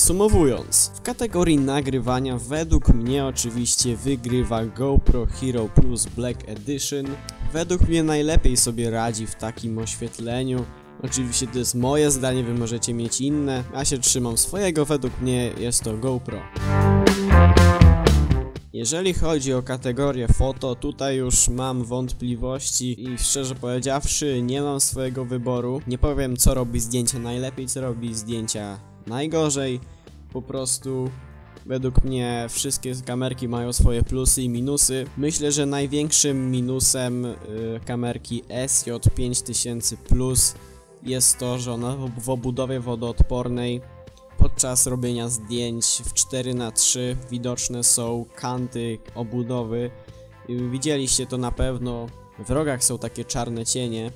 podsumowując, w kategorii nagrywania według mnie oczywiście wygrywa GoPro Hero Plus Black Edition. Według mnie najlepiej sobie radzi w takim oświetleniu. Oczywiście to jest moje zdanie, wy możecie mieć inne. Ja się trzymam swojego, według mnie jest to GoPro. Jeżeli chodzi o kategorię foto, tutaj już mam wątpliwości i szczerze powiedziawszy nie mam swojego wyboru. Nie powiem co robi zdjęcia najlepiej, co robi zdjęcia najgorzej. Po prostu według mnie wszystkie kamerki mają swoje plusy i minusy. Myślę, że największym minusem y, kamerki SJ5000 Plus jest to, że ona w- obudowie wodoodpornej Podczas robienia zdjęć w 4x3 widoczne są kanty obudowy. Widzieliście to na pewno. W rogach są takie czarne cienie.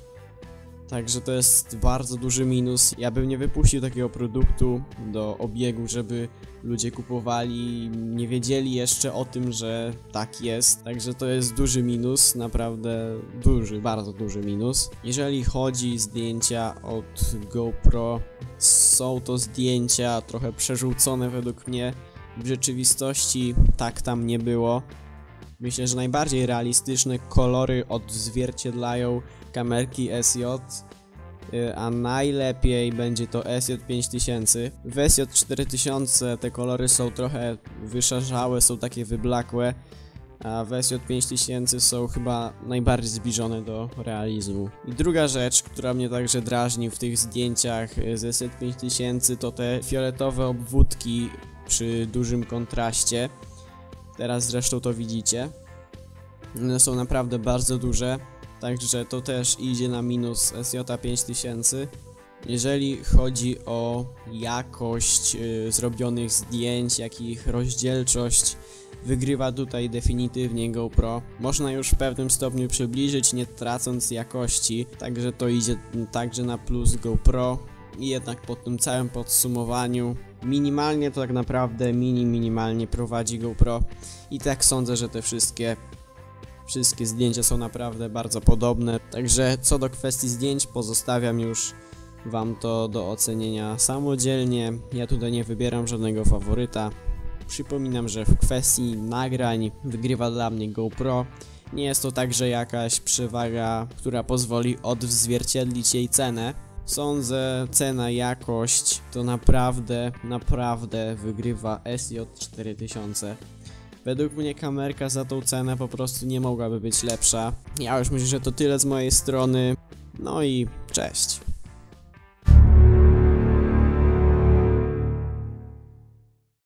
Także to jest bardzo duży minus. Ja bym nie wypuścił takiego produktu do obiegu, żeby ludzie kupowali nie wiedzieli jeszcze o tym, że tak jest. Także to jest duży minus, naprawdę duży, bardzo duży minus. Jeżeli chodzi zdjęcia od GoPro, są to zdjęcia trochę przerzucone według mnie. W rzeczywistości tak tam nie było. Myślę, że najbardziej realistyczne kolory odzwierciedlają kamerki SJ, y, a najlepiej będzie to SJ5000. W SJ4000 te kolory są trochę wyszarzałe, są takie wyblakłe, a w SJ5000 są chyba najbardziej zbliżone do realizmu. I druga rzecz, która mnie także drażni w tych zdjęciach y, z SJ5000 to te fioletowe obwódki przy dużym kontraście. Teraz zresztą to widzicie. One są naprawdę bardzo duże, także to też idzie na minus SJ5000. Jeżeli chodzi o jakość y, zrobionych zdjęć, jak ich rozdzielczość, wygrywa tutaj definitywnie GoPro. Można już w pewnym stopniu przybliżyć, nie tracąc jakości, także to idzie także na plus GoPro. I jednak po tym całym podsumowaniu, minimalnie to tak naprawdę mini minimalnie prowadzi GoPro. I tak sądzę, że te wszystkie Wszystkie zdjęcia są naprawdę bardzo podobne. Także co do kwestii zdjęć, pozostawiam już Wam to do ocenienia samodzielnie. Ja tutaj nie wybieram żadnego faworyta. Przypominam, że w kwestii nagrań wygrywa dla mnie GoPro. Nie jest to także jakaś przewaga, która pozwoli odzwierciedlić jej cenę. Sądzę, cena, jakość to naprawdę, naprawdę wygrywa SJ4000. Według mnie kamerka za tą cenę po prostu nie mogłaby być lepsza. Ja już myślę, że to tyle z mojej strony. No i cześć.